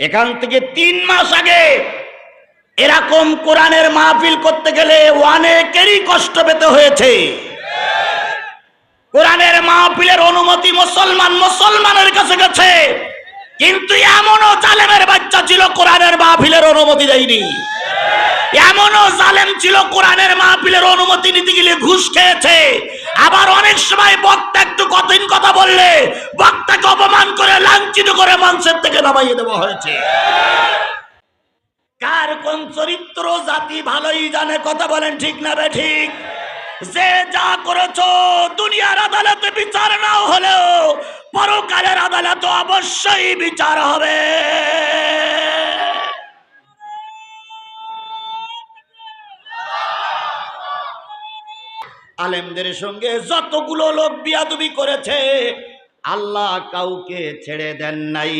এখান থেকে তিন মাস আগে এরকম কোরআনের মাহফিল করতে গেলে অনেকেরই কষ্ট পেতে হয়েছে। কোরআনের মাহফিলের অনুমতি মুসলমান মুসলমানের কাছে গেছে। কিন্তু এমনও জালেমের বাচ্চা ছিল কোরআনের মাহফিলের অনুমতি দেয়নি। এমনও জালেম ছিল কোরআনের মাহফিলের অনুমতি নিতে গেলে ঘুষ খেয়েছে। আবার অনেক সময় বক্তা একটু কঠিন কথা বললে বক্তাকে অপমান করে, লাঞ্ছিত করে মানুষের থেকে নামাইয়ে দেওয়া হয়েছে। কার কোন চরিত্র জাতি ভালোই জানে, কথা বলেন ঠিক না বে ঠিক? যে যা করেছ, দুনিয়ার আদালতে বিচার নাও হলেও পরকালের আদালতে অবশ্যই বিচার হবে। আলেমদের সঙ্গে যতগুলো লোক বিয়াদুবি করেছে আল্লাহ কাউকে ছেড়ে দেন নাই।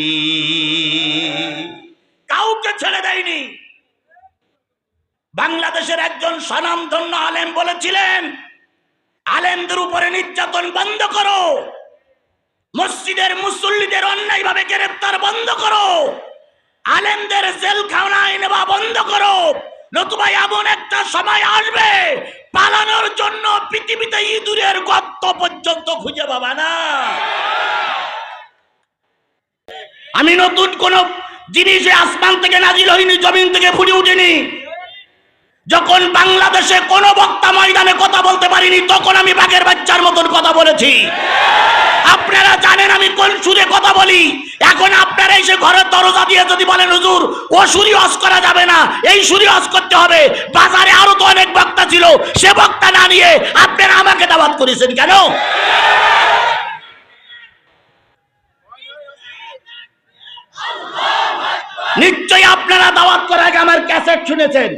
কাউকে ছেড়ে দেয়নি। বাংলাদেশের একজন স্বনামধন্য আলেম বলেছিলেন, আলেমদের উপরে নির্যাতন বন্ধ করো। মসজিদের মুসল্লিদের অন্যায়ভাবে গ্রেপ্তার বন্ধ করো। আলেমদের জেল খাওয়ায় নেওয়া বন্ধ করো। নতুবা এমন একটা সময় আসবে, পালানোর জন্য পৃথিবীতে ইঁদুরের গর্ত পর্যন্ত খুঁজে পাবা না। আমি নতুন কোন জিনিস আসমান থেকে নাজিল হইনি জমিন থেকে ফুটে উঠেনি। যখন বাংলাদেশে কোন বক্তা ময়দানে কথা বলতে পারিনি, তখন আমি বাঘের বাচ্চার মতন কথা বলেছি। আপনারা জানেন আমি কোন সুরে কথা বলি? এখন আপনারা এসে ঘরের দরজা দিয়ে যদি বলেন, হুজুর, ও সুরি অস করা যাবে না, এই সুরি অস করতে হবে। বাজারে আরও তো অনেক বক্তা ছিল, সে বক্তা না নিয়ে আপনারা আমাকে দাওয়াত করেছেন কেন? নিশ্চয়ই আপনারা দাওয়াত করার আগে আমার ক্যাসেট শুনেছেন।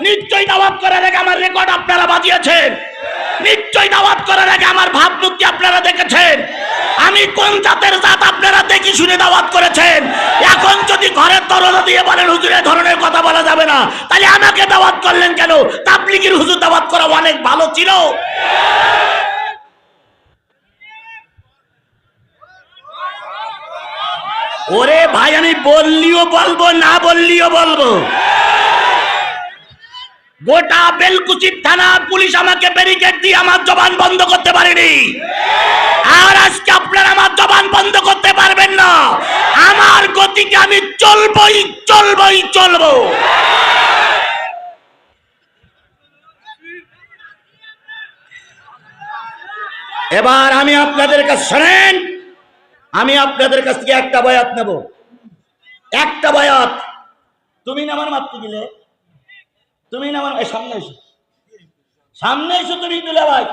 নিশ্চয়ই দাওয়াত করার আগে আমার রেকর্ড আপনারা বাজিয়েছেন। নিশ্চয়ই দাওয়াত করার আগে আমার ভাবমূর্তি আপনারা দেখেছেন। আমি কোন জাতের জাত আপনারা দেখি শুনে দাওয়াত করেছেন? এখন যদি ঘরের দরজা দিয়ে বলেন হুজুরের ধরনের কথা বলা যাবে না। তাহলে আমাকে দাওয়াত করলেন কেন? তাবলিগির হুজুর দাওয়াত করা অনেক ভালো ছিল। ওরে ভাই, আমি বললিও বলব, না বললিও বলব। গোটা বেলকুচির থানা পুলিশ আমাকে ব্যারিকেড দিয়ে আমার জবান বন্ধ করতে পারেনি। আর আজকে আপনারা আমার জবান বন্ধ করতে পারবেন না। আমার গতিকে আমি চলবই চলবই, চলবো। এবার আমি আপনাদের কাছে শোনেন, আমি আপনাদের কাছ থেকে একটা বয়াত নেব। একটা বয়াত। তুমি না আমার মাতৃ দিলে? তুমি না আমার সামনে এসো সামনে এসো তুমি দিলে ভাই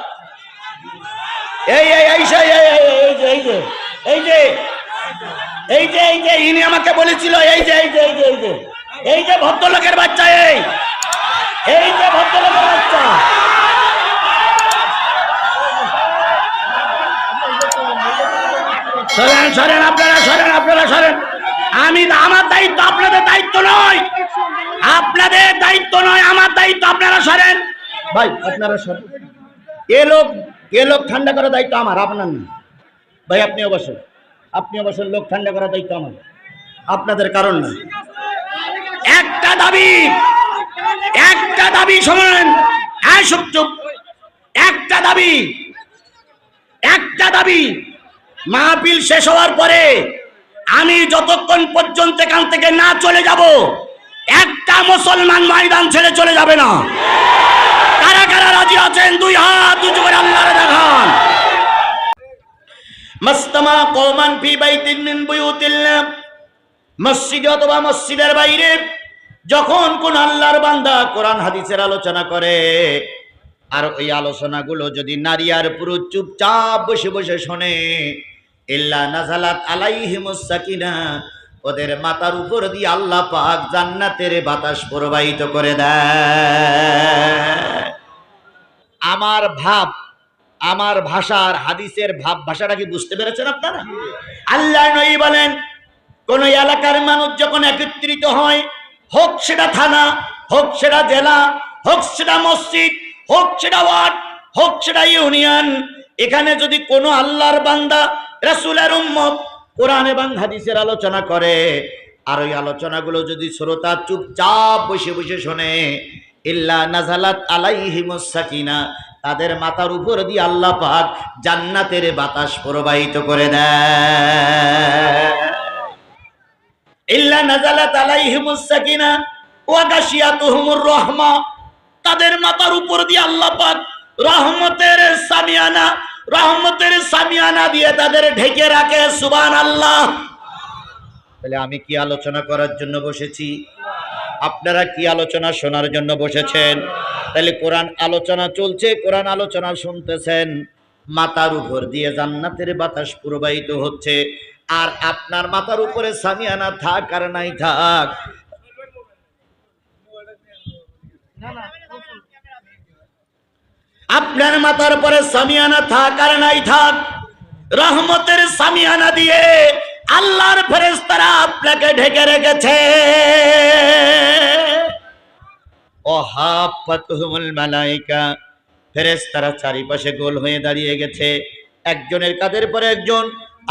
এই এই এই সেই, এই যে এই যে এই যে এই যে এই যে ইনি আমাকে বলেছিল এই যে এই যে এই যে এই যে এই যে ভদ্রলোকের বাচ্চা এই এই যে ভদ্রলোকের বাচ্চা সরেন সরেন আপনারা সরেন আপনারা সরেন আমি আমার দায়িত্ব আপনাদের দায়িত্ব নয় আপনাদের দায়িত্ব নয় আমার দায়িত্ব আপনারা সরেন। ভাই আপনারা সরেন। এ লোক এ লোক ঠান্ডা করার দায়িত্ব আমার আপনার না। ভাই আপনি অবশ্য আপনি অবশ্য লোক ঠান্ডা করার দায়িত্ব আমার। আপনাদের কারণ না। একটা দাবি একটা দাবি শোনেন হ্যাঁ চুপ। একটা দাবি একটা দাবি মাহফিল শেষ হওয়ার পরে আমি যতক্ষণ পর্যন্ত এখান থেকে না চলে যাব একটা মুসলমান ময়দান ছেড়ে চলে যাবে না। কারা কারা রাজি আছেন? দুই হাত উঁচু করে আল্লাহরে দেখান। মাস্তামা কওমান ফি বাইতিন মিন বুয়ুতিল্লাহ। মসজিদে অথবা মসজিদের বাইরে যখন কোন আল্লাহর বান্দা কোরআন হাদিসের আলোচনা করে, আর ওই আলোচনাগুলো যদি নারী আর চুপচাপ বসে বসে শোনে, ইল্লা নাজালাত আলাইহিমুস সাকিনা ওদের মাথার উপর দিয়ে আল্লাহ পাক জান্নাতের বাতাস প্রবাহিত করে দেয়। আমার ভাব, আমার ভাষার হাদিসের ভাব, ভাষাটা কি বুঝতে পেরেছেন আপনারা? আল্লাহ নই বলেন, কোন এলাকার মানুষ যখন একত্রিত হয়, হোক সেটা থানা, হোক সেটা জেলা, হোক সেটা মসজিদ, হোক সেটা ওয়ার্ড, হোক সেটা ইউনিয়ন, এখানে যদি কোনো আল্লাহর বান্দা, রাসূলের উম্মত কোরআন এবং হাদিসের আলোচনা করে। আর ওই আলোচনাগুলো যদি শ্রোতা চুপচাপ বসে বসে শোনে, ইল্লা নাজালাত আলাইহিমুস তাদের মাথার উপর দিয়ে আল্লাহ পাক জান্নাতের বাতাস প্রবাহিত করে দেয়। ইল্লা নাজালাত আলাইহিমুস সাকিনা, ওয়া গাশিয়াতুহুমুর রাহমা, তাদের মাথার উপর দিয়ে আল্লাহ পাক রহমতের সামিয়ানা রহমতের সামিয়ানা দিয়ে তাদের ঢেকে রাখে সুবান আল্লাহ তাহলে আমি কি আলোচনা করার জন্য বসেছি? আপনারা কি আলোচনা শোনার জন্য বসেছেন? তাহলে কোরআন আলোচনা চলছে কোরআন আলোচনা শুনতেছেন। মাতার উপর দিয়ে জান্নাতের বাতাস প্রবাহিত হচ্ছে। আর আপনার মাথার উপরে সামিয়ানা থাক আর নাই থাক। আপনার মাথার পরে সামিয়ানা থাক আর নাই থাক, রহমতের সামিয়ানা দিয়ে আল্লাহর ফেরেশতারা আপনাকে ঢেকে রেখেছে। চারিপাশে গোল হয়ে দাঁড়িয়ে গেছে। একজনের কাদের পরে একজন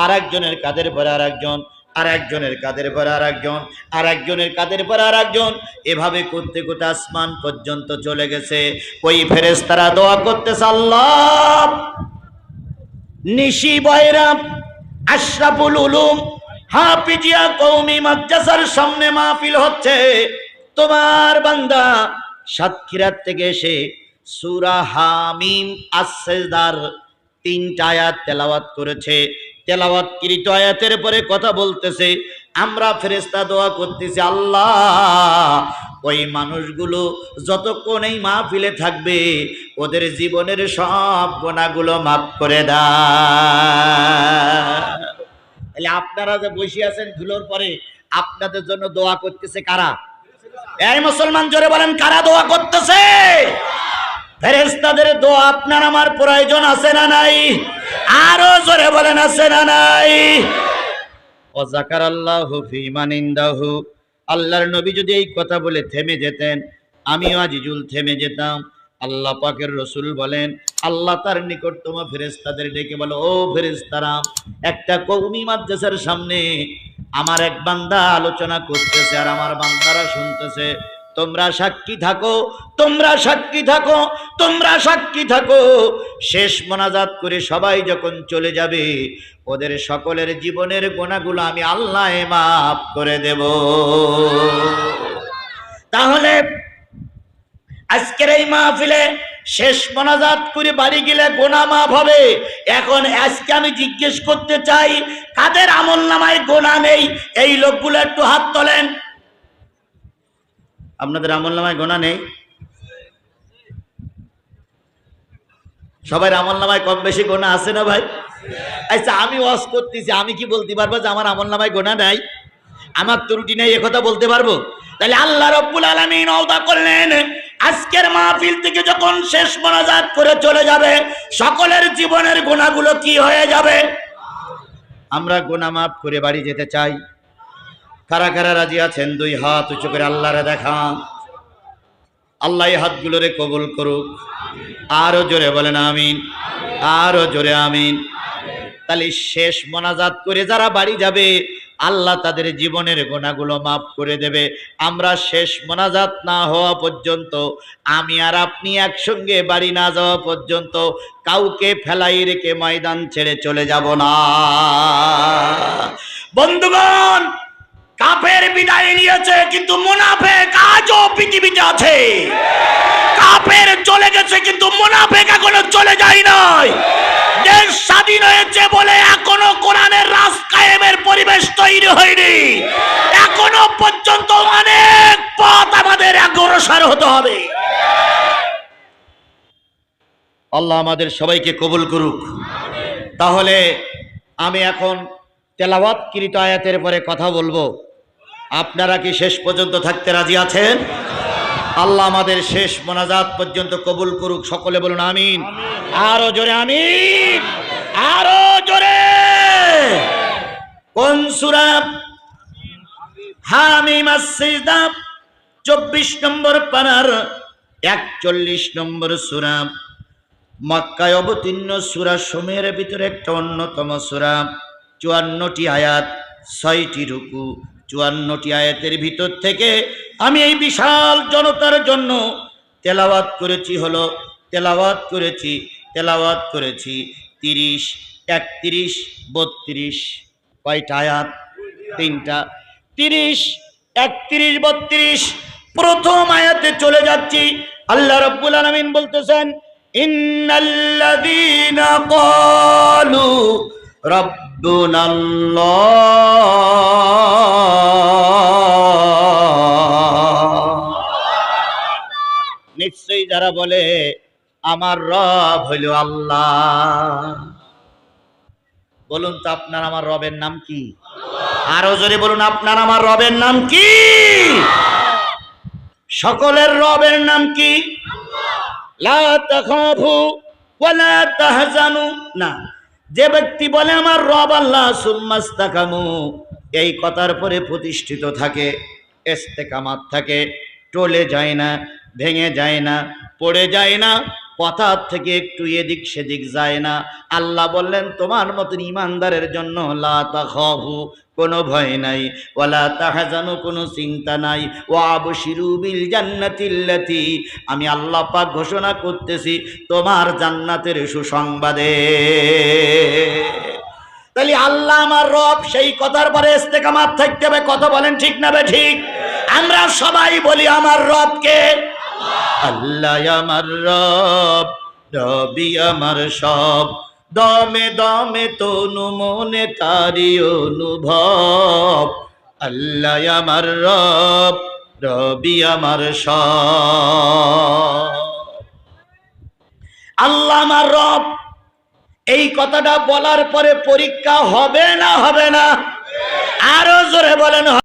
আর একজনের কাদের পরে আর একজন আর একজনের কাদের পরে আর একজন আর একজনের কাদের পর আর একজন এভাবে করতে করতে আসমান পর্যন্ত চলে গেছে। ওই ফেরেশতারা দোয়া করতেছে, আল্লাহ, নিশি বয়রাম আশরাফুল উলুম, হাফিজিয়া কৌমি মাদ্রাসার সামনে মাহফিল হচ্ছে। তোমার বান্দা সাতক্ষীরার থেকে এসে সুরা হামিম আসেদার তিনটা আয়াত তেলাওয়াত করেছে। তেলাওয়াত কৃত আয়াতের পরে কথা বলতেছে, আমরা ফেরেস্তা দোয়া করতেছি, আল্লাহ, ওই মানুষগুলো যতক্ষণ এই মাহফিলে থাকবে, ওদের জীবনের সব গোনাগুলো মাফ করে দা আপনারা যে বসে আছেন ধুলোর পরে, আপনাদের জন্য দোয়া করতেছে কারা? এই মুসলমান জোরে বলেন, কারা দোয়া করতেছে? ফেরেস্তাদের দোয়া আপনার আমার প্রয়োজন আছে না নাই? আরও জোরে বলেন, আছে না নাই? ও জাকার আল্লাহ ফিমান ইন্দাহু। আল্লাহর নবী যদি এই কথা বলে থেমে যেতেন, আমিও আজিজুল থেমে যেতাম। আল্লাহ পাকের রসুল বলেন, আল্লাহ তার নিকটতম ফেরেস্তাদের ডেকে বলো, ও ফেরেস্তারা একটা কৌমি মাদ্রাসার সামনে আমার এক বান্দা আলোচনা করতেছে আর আমার বান্দারা শুনতেছে। তোমরা সাক্ষী থাকো, তোমরা সাক্ষী থাকো, তোমরা সাক্ষী থাকো। শেষ মোনাজাত করে সবাই যখন চলে যাবে, ওদের সকলের জীবনের গোনাগুলো আমি আল্লাহ মাফ করে দেব। তাহলে আজকের এই মাহফিলে শেষ মোনাজাত করে বাড়ি গেলে গোনা মাফ হবে। এখন আজকে আমি জিজ্ঞেস করতে চাই, কাদের আমল নামায় গোনা নেই? এই লোকগুলো একটু হাত তোলেন। আপনাদের আমল নামায় গোনা নেই। সবাই আমল নামায় কম বেশি গোনা আছে না ভাই? আচ্ছা আমি ওয়াজ করতেছি, আমি কি বলতে পারব যে আমার আমল নামায় গোনা নাই? আমার ত্রুটি নেই একথা বলতে পারব? তাহলে আল্লাহ রব্বুল আলমিন অদা করলেন, আজকের মাহফিল থেকে যখন শেষ মোনাজাত করে চলে যাবে, সকলের জীবনের গোনাগুলো কি হয়ে যাবে? আমরা গোনা মাফ করে বাড়ি যেতে চাই। কারা কারা রাজি আছেন, দুই হাত উঁচু করে আল্লাহরে দেখা আল্লাহ হাতগুলোরে কবুল করুক। আরও জোরে বলেন আমিন। আরও জোরে আমিন। তাহলে শেষ মোনাজাত করে যারা বাড়ি যাবে, আল্লাহ তাদের জীবনের গোনাগুলো মাফ করে দেবে। আমরা শেষ মোনাজাত না হওয়া পর্যন্ত, আমি আর আপনি একসঙ্গে বাড়ি না যাওয়া পর্যন্ত কাউকে ফেলাই রেখে ময়দান ছেড়ে চলে যাব না। বন্ধুগণ বিদায় নিয়েছে, কিন্তু মুনাফেক আজও পৃথিবীতে আছে। কাফের চলে গেছে, কিন্তু মুনাফেক এখনও চলে যায় নাই। দেশ স্বাধীন হয়েছে বলে এখনও কোরআনের রাজ কায়েমের পরিবেশ তৈরি হয়নি। এখনও পর্যন্ত অনেক পথ আমাদের অগ্রসর হতে হবে। আল্লাহ আমাদের সবাইকে কবুল করুক। তাহলে আমি এখন তেলাওয়াতকৃত আয়াতের পরে কথা বলব। আপনারা কি শেষ পর্যন্ত থাকতে রাজি আছেন? আল্লাহ আমাদের শেষ মোনাজাত পর্যন্ত কবুল করুক, সকলে বলুন আমিন। আরও জোরে আমিন। আরও জোরে। কোন সুরা? হামিম আসসিজদা, চব্বিশ নম্বর পানার একচল্লিশ নম্বর সুরা। মক্কায় অবতীর্ণ সুরা সময়ের ভিতরে একটা অন্যতম সুরা। চুয়ান্নটি আয়াত, ছয়টি রুকু। চুয়ান্নটি আয়াতের ভিতর থেকে আমি এই বিশাল জনতার জন্য তেলাওয়াত করেছি হলো, তেলাওয়াত করেছি তেলাওয়াত করেছি। তিরিশ, একত্রিশ, বত্রিশ, কয়টা আয়াত? তিনটা। তিরিশ, একত্রিশ, বত্রিশ, প্রথম আয়াতে চলে যাচ্ছি। আল্লাহ রব্বুল আলমিন বলতেছেন, ইন্নাল্লাযীনা ক্বালু রাব্বুনাল্লাহ নিশ্চয়ই যারা বলে আমার রব হইল আল্লাহ। বলুন তো আপনার আমার রবের নাম কি? আরও জোরে বলুন আপনার আমার রবের নাম কি? সকলের রবের নাম কি? লা তাখাফু ওয়ালা তাহজানু। না। যে ব্যক্তি বলে আমার রব আল্লাহ সুম্মাস্তাকামু এই কথার পরে প্রতিষ্ঠিত থাকে এস্তেকামাত থাকে, টলে যায় না, ভেঙে যায় না, পড়ে যায় না কথার থেকে একটু এদিক সেদিক যায় না। আল্লাহ বললেন, তোমার মতন ইমানদারের জন্য লা তাখাফু, কোনো ভয় নাই। ওয়ালা তাহাজানু, কোনো চিন্তা নাই। ও আবশিরু বিল জান্নাতিল্লাতি আমি আল্লাহ পাক ঘোষণা করতেছি, তোমার জান্নাতের সুসংবাদে। তাহলে আল্লাহ আমার রব সেই কথার পরে ইস্তেকামাত থাকতে হবে। কথা বলেন ঠিক না বে ঠিক? আমরা সবাই বলি, আমার রবকে আল্লাহ আমার রব, রবি আমার সব। দমে দমে তনু মনে তারি অনুভব। আল্লাহ আমার রব, রবি আমার সব। আল্লাহ আমার রব, এই কথাটা বলার পরে পরীক্ষা হবে না হবে না? আরও জোরে বলেন